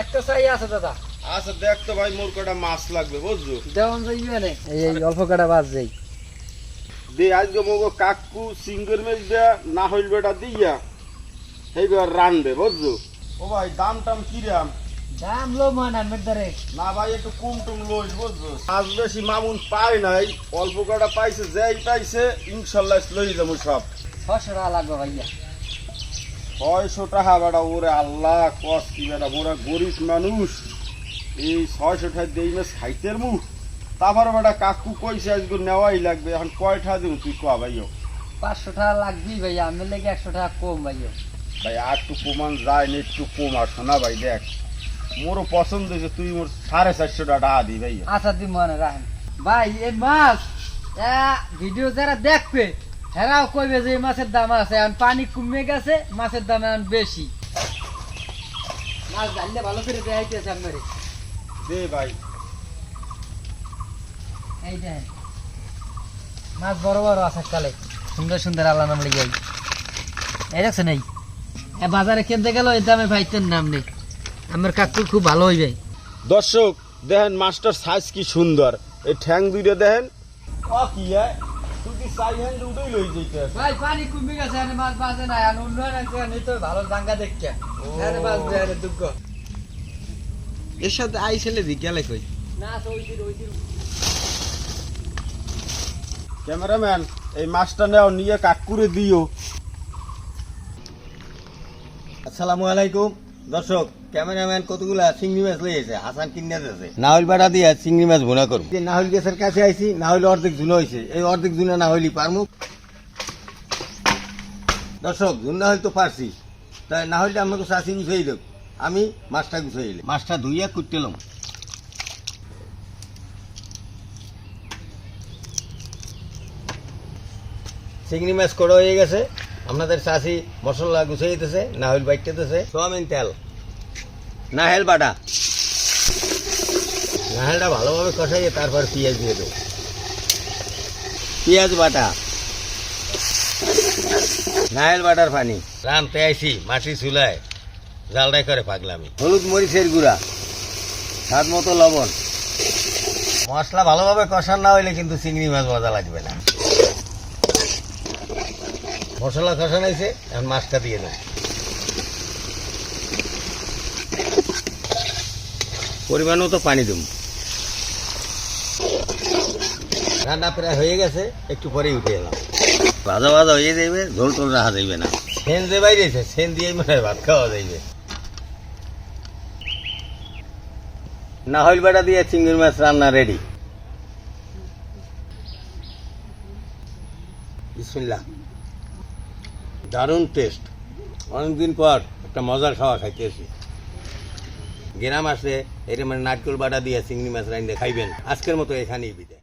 একটা চাই আছে দাদা। আচ্ছা দেখ তো ভাই মোর কটা মাছ লাগবে বুঝছ? দেওয়ান যাইবে না। এই এই অল্প কাটা বাজ যাই। দে আজকে মগো কাকু সিঙ্গের মেজ দেয়া না হইল বেটা দিয়া। সেইবার রানবে বুঝছ? ও ভাই দাম টাম কিরাম দাম লো মান আনবেন দারে। না ভাই একটু কম টুম লইস বুঝছ? আজ বেশি মামুন পাই নাই অল্প কটা পাইছে যেই পাইছে ইনশাল্লাহ লই যাব সব। ছশো টাকা লাগবে ভাইয়া। ছয়শো টাকা বেটা ওরে আল্লাহ কস কি বেটা মোরা গরিব মানুষ। এই ছয়শো টাকা দেই মাস খাইতের মুখ। তারপর বেটা কাকু কইছে আজকে নেওয়াই লাগবে। এখন কয়টা দিব তুই কয়া ভাইও? পাঁচশো টাকা লাগবেই ভাইয়া আমি লেগে একশো টাকা কম ভাইয়া ভাই আর একটু কমান যায় না একটু কম আর শোনা ভাই দেখ। মোরও পছন্দ হয়েছে তুই মোর সাড়ে চারশো টাকা দি ভাই আচ্ছা তুই মনে রাখেন ভাই এ মাছ ভিডিও যারা দেখবে হেরাও কইবে যে মাছের দাম আছে এখন পানি কমে গেছে মাছের দাম এখন বেশি। মাছ জানলে ভালো করে দেখাইতেছে আপনার। দে ভাই। এই দেখেন মাছ বড় বড় আছে কালে সুন্দর সুন্দর আল্লাহ নাম লিগে এই দেখছেন এই? বাজারে কিনতে গেল এই দামে ভাইতের নাম নেই। আমার কাকু খুব ভালো হইবে। দর্শক দেখেন মাছটার সাইজ কি সুন্দর। এই ঠ্যাং দুইটা দেখেন। কি হয়? তুই কি চাই হ্যান্ড লই যেতে ভাই পানি কমে গেছে আরে মাছ বাজে না আর অন্য একটা তো ভালো জাঙ্গা দেখছে আরে বাজবে আরে দুঃখ এর সাথে আই ছেলে কই? না দিন ওই দিন। ক্যামেরাম্যান এই মাছটা নেও নিয়ে কাকুরে দিও। আসসালামু আলাইকুম দর্শক। ক্যামেরাম্যান কতগুলা চিংড়ি মাছ লইয়েছে হাসান কিনে দিয়েছে। নাহল বাড়া দিয়ে চিংড়ি মাছ ভুনা করব। যে নাহল গ্যাসের কাছে আইছি নাহলে অর্ধেক ঝুনো হয়েছে এই অর্ধেক ঝুনা না হইলি পারমু। দর্শক ঝুন না হইলে তো পারছি। তাই না হইলে আমাকে চাষি গুছাই দেব। আমি মাছটা গুছাই এলে মাছটা ধুইয়া কুটতেলাম চিংড়ি মাছ কড়া হয়ে গেছে। আপনাদের চাষি মশলা গুছিয়ে দিতেছে নাহল বাইটেতেছে। সোয়াবিন তেল। নাহেল বাটা। নাহেলটা ভালোভাবে কষাইয়ে তারপর পেঁয়াজ দিয়ে দেবো। পেঁয়াজ বাটা। নাহেল বাটার পানি। রানতে আইসি মাটি চুলায়। জালটাই করে পাগলামি হলুদ মরিচের গুঁড়া। স্বাদ মতো লবণ। মশলা ভালোভাবে কষান না হইলে কিন্তু চিংড়ি মাছ মজা লাগবে না। মশলা কষানো হয়েছে এখন মাছটা দিয়ে দেব। পরিমাণ মতো পানি দেব। রান্না প্রায় হয়ে গেছে একটু পরেই উঠে এলাম। ভাজা ভাজা হয়ে যাইবে ঝোল টোল রাখা যাইবে না। সেন যে বাইরেছে সেন দিয়েই মনে হয় ভাত খাওয়া যাইবে। না হইল বেটা দিয়ে চিংড়ি মাছ রান্না রেডি বিসমিল্লাহ। দারুণ টেস্ট অনেকদিন পর একটা মজার খাওয়া খাইতেছি গ্রাম আসলে এটা মানে নারকেল বাটা দিয়ে চিংড়ি মাছ রাইন্দে খাইবেন। আজকের মতো এখানেই বিদায়।